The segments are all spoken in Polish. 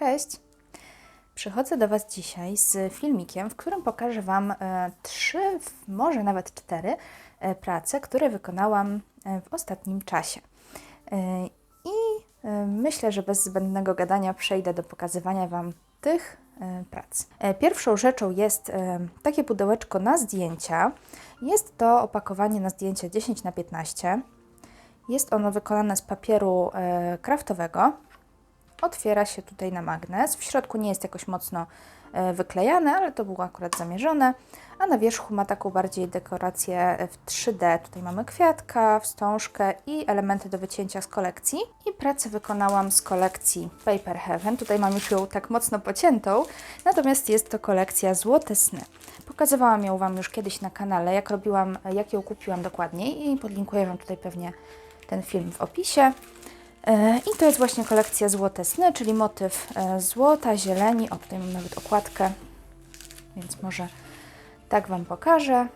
Cześć! Przychodzę do Was dzisiaj z filmikiem, w którym pokażę Wam e, trzy, może nawet cztery e, prace, które wykonałam e, w ostatnim czasie. I myślę, że bez zbędnego gadania przejdę do pokazywania Wam tych prac. Pierwszą rzeczą jest takie pudełeczko na zdjęcia. Jest to opakowanie na zdjęcie 10 na 15 Jest ono wykonane z papieru kraftowego. Otwiera się tutaj na magnes. W środku nie jest jakoś mocno e, wyklejane, ale to było akurat zamierzone. A na wierzchu ma taką bardziej dekorację w 3D. Tutaj mamy kwiatka, wstążkę i elementy do wycięcia z kolekcji. I pracę wykonałam z kolekcji Paper Heaven. Tutaj mam już ją tak mocno pociętą, natomiast jest to kolekcja Złote Sny. Pokazywałam ją Wam już kiedyś na kanale, jak robiłam, jak ją kupiłam dokładniej i podlinkuję Wam tutaj pewnie ten film w opisie. E, I to jest właśnie kolekcja Złote Sny, czyli motyw e, złota, zieleni. O, tutaj mam nawet okładkę, więc może tak Wam pokażę.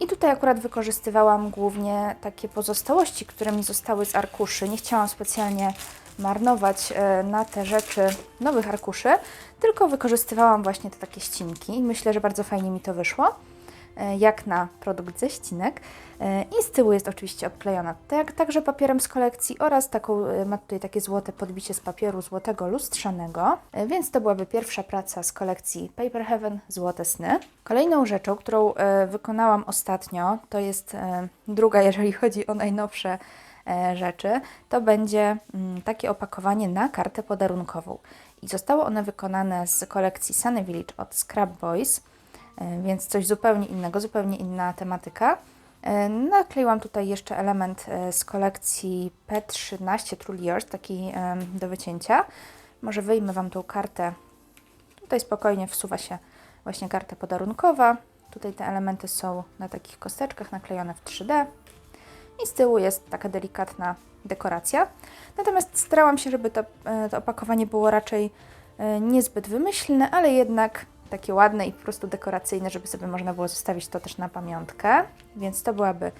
I tutaj akurat wykorzystywałam głównie takie pozostałości, które mi zostały z arkuszy. Nie chciałam specjalnie marnować e, na te rzeczy nowych arkuszy, tylko wykorzystywałam właśnie te takie ścinki. Myślę, że bardzo fajnie mi to wyszło jak na produkt ze ścinek. E, I z tyłu jest oczywiście odklejona tak, także papierem z kolekcji oraz taką, e, ma tutaj takie złote podbicie z papieru złotego lustrzanego. E, Więc to byłaby pierwsza praca z kolekcji Paper Heaven Złote Sny. Kolejną rzeczą, którą e, wykonałam ostatnio, to jest e, druga, jeżeli chodzi o najnowsze e, rzeczy, to będzie mm, takie opakowanie na kartę podarunkową. I zostało one wykonane z kolekcji Sunny Village od Scrap Boys. E, więc coś zupełnie innego, zupełnie inna tematyka. E, Nakleiłam tutaj jeszcze element e, z kolekcji P13 Truly Yours, taki do wycięcia. Może wyjmę Wam tą kartę. Tutaj spokojnie wsuwa się właśnie karta podarunkowa. Tutaj te elementy są na takich kosteczkach naklejone w 3D. I z tyłu jest taka delikatna dekoracja. Natomiast starałam się, żeby to, to opakowanie było raczej niezbyt wymyślne, ale jednak takie ładne i po prostu dekoracyjne, żeby sobie można było zostawić to też na pamiątkę. Więc to byłaby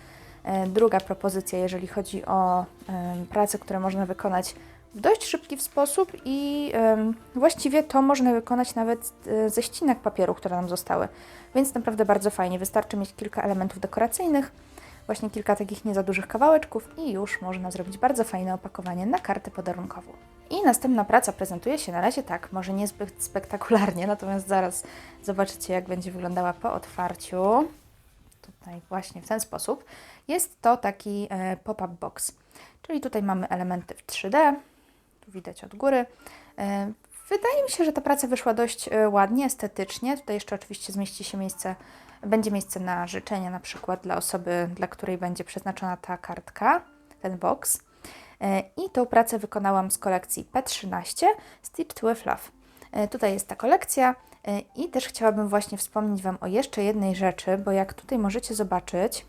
e, druga propozycja, jeżeli chodzi o prace, które można wykonać w dość szybki sposób i właściwie to można wykonać nawet e, ze ścinek papieru, które nam zostały. Więc naprawdę bardzo fajnie. Wystarczy mieć kilka elementów dekoracyjnych, właśnie kilka takich nie za dużych kawałeczków i już można zrobić bardzo fajne opakowanie na kartę podarunkową. I następna praca prezentuje się na razie tak, może niezbyt spektakularnie, natomiast zaraz zobaczycie, jak będzie wyglądała po otwarciu. Tutaj właśnie w ten sposób. Jest to taki e, pop-up box, czyli tutaj mamy elementy w 3D, tu widać od góry. E, Wydaje mi się, że ta praca wyszła dość e, ładnie, estetycznie. Tutaj jeszcze oczywiście zmieści się miejsce, będzie miejsce na życzenia, na przykład dla osoby, dla której będzie przeznaczona ta kartka, ten box. E, I tą pracę wykonałam z kolekcji P13 Stitched with Love. E, Tutaj jest ta kolekcja e, i też chciałabym właśnie wspomnieć Wam o jeszcze jednej rzeczy, bo jak tutaj możecie zobaczyć,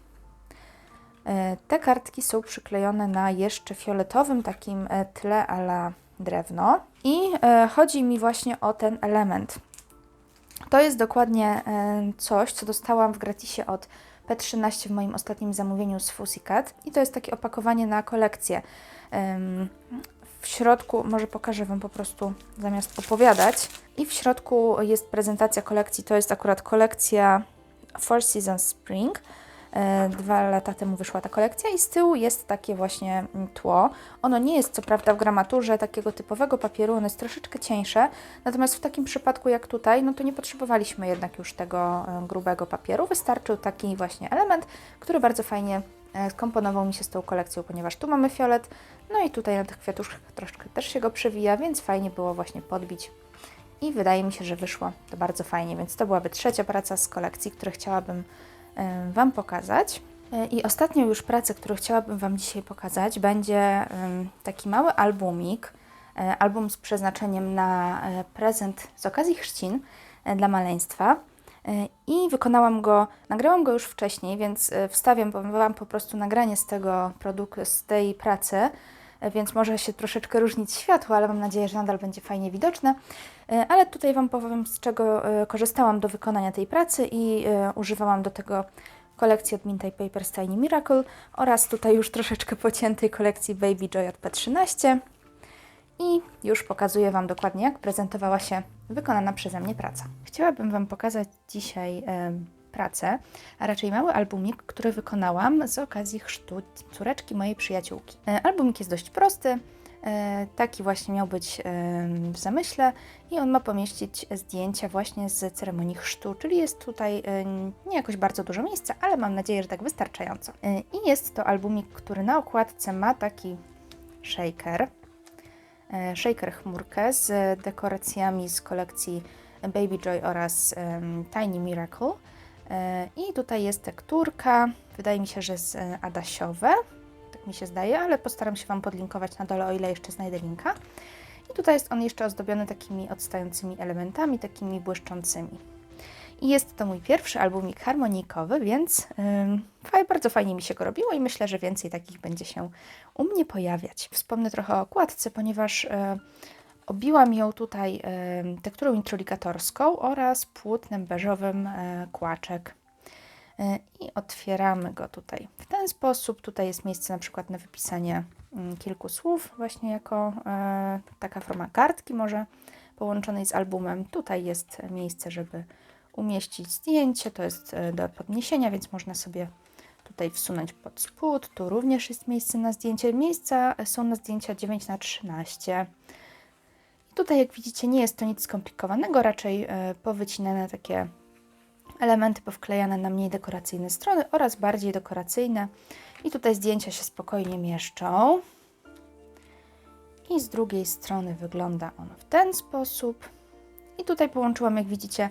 te kartki są przyklejone na jeszcze fioletowym takim tle ala drewno i chodzi mi właśnie o ten element. To jest dokładnie coś, co dostałam w gratisie od P13 w moim ostatnim zamówieniu z Fusicat i to jest takie opakowanie na kolekcję. W środku, może pokażę Wam po prostu zamiast opowiadać. I w środku jest prezentacja kolekcji. To jest akurat kolekcja Four Seasons Spring. E, Dwa lata temu wyszła ta kolekcja i z tyłu jest takie właśnie tło. Ono nie jest co prawda w gramaturze takiego typowego papieru, ono jest troszeczkę cieńsze, natomiast w takim przypadku jak tutaj, no to nie potrzebowaliśmy jednak już tego e, grubego papieru. Wystarczył taki właśnie element, który bardzo fajnie e, skomponował mi się z tą kolekcją, ponieważ tu mamy fiolet, no i tutaj na tych kwiatuszkach troszkę też się go przewija, więc fajnie było właśnie podbić i wydaje mi się, że wyszło to bardzo fajnie, więc to byłaby trzecia praca z kolekcji, którą chciałabym Wam pokazać. E, I ostatnią już pracę, którą chciałabym Wam dzisiaj pokazać, będzie taki mały albumik, e, album z przeznaczeniem na e, prezent z okazji chrzcin dla maleństwa. I wykonałam go, nagrałam go już wcześniej, więc wstawiam Wam po prostu nagranie z tego produktu, z tej pracy, więc może się troszeczkę różnić światło, ale mam nadzieję, że nadal będzie fajnie widoczne. E, Ale tutaj Wam powiem, z czego e, korzystałam do wykonania tej pracy i e, używałam do tego kolekcji od Minty Papers Tiny Miracle oraz tutaj już troszeczkę pociętej kolekcji Baby Joy od P13. i już pokazuję Wam dokładnie, jak prezentowała się wykonana przeze mnie praca. Chciałabym Wam pokazać dzisiaj pracę, a raczej mały albumik, który wykonałam z okazji chrztu córeczki mojej przyjaciółki. E, Albumik jest dość prosty, e, taki właśnie miał być em, w zamyśle i on ma pomieścić zdjęcia właśnie z ceremonii chrztu, czyli jest tutaj e, nie jakoś bardzo dużo miejsca, ale mam nadzieję, że tak wystarczająco. E, I jest to albumik, który na okładce ma taki shaker, e, shaker chmurkę z dekoracjami z kolekcji Baby Joy oraz Tiny Miracle. E, I tutaj jest tekturka, wydaje mi się, że jest adasiowe, tak mi się zdaje, ale postaram się Wam podlinkować na dole, o ile jeszcze znajdę linka. I tutaj jest on jeszcze ozdobiony takimi odstającymi elementami, takimi błyszczącymi. I jest to mój pierwszy albumik harmonijkowy, więc faj, bardzo fajnie mi się go robiło i myślę, że więcej takich będzie się u mnie pojawiać. Wspomnę trochę o okładce, ponieważ e, obiłam ją tutaj tekturą introligatorską oraz płótnem beżowym e, kłaczek. E, I otwieramy go tutaj w ten sposób. Tutaj jest miejsce na przykład na wypisanie mm, kilku słów, właśnie jako e, taka forma kartki może połączonej z albumem. Tutaj jest miejsce, żeby umieścić zdjęcie, to jest do podniesienia, więc można sobie tutaj wsunąć pod spód. Tu również jest miejsce na zdjęcie. Miejsca są na zdjęcia 9 na 13 Tutaj, jak widzicie, nie jest to nic skomplikowanego, raczej e, powycinane takie elementy powklejane na mniej dekoracyjne strony oraz bardziej dekoracyjne. I tutaj zdjęcia się spokojnie mieszczą. I z drugiej strony wygląda on w ten sposób. I tutaj połączyłam, jak widzicie,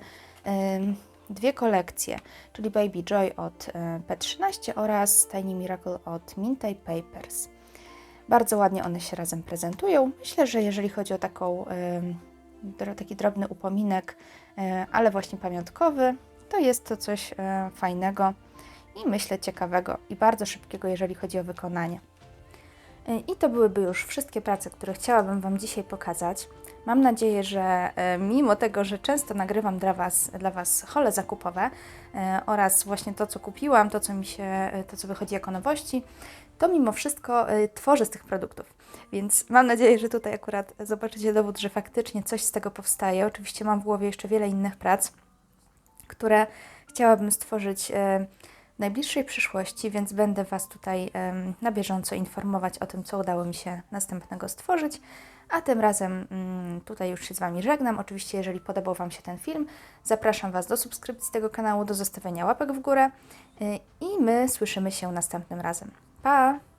dwie kolekcje, czyli Baby Joy od y, P13 oraz Tiny Miracle od Minty Papers. Bardzo ładnie one się razem prezentują. Myślę, że jeżeli chodzi o taką, taki drobny upominek, y, ale właśnie pamiątkowy, to jest to coś y, fajnego i myślę ciekawego i bardzo szybkiego, jeżeli chodzi o wykonanie. Y, I to byłyby już wszystkie prace, które chciałabym Wam dzisiaj pokazać. Mam nadzieję, że y, mimo tego, że często nagrywam dla Was, dla was hole zakupowe y, oraz właśnie to, co kupiłam, to, co mi się, to, co wychodzi jako nowości, to mimo wszystko tworzę z tych produktów. Więc mam nadzieję, że tutaj akurat zobaczycie dowód, że faktycznie coś z tego powstaje. Oczywiście mam w głowie jeszcze wiele innych prac, które chciałabym stworzyć najbliższej przyszłości, więc będę Was tutaj na bieżąco informować o tym, co udało mi się następnego stworzyć. A tym razem mm, tutaj już się z Wami żegnam. Oczywiście, jeżeli podobał Wam się ten film, zapraszam Was do subskrypcji tego kanału, do zostawienia łapek w górę y, i my słyszymy się następnym razem. Pa!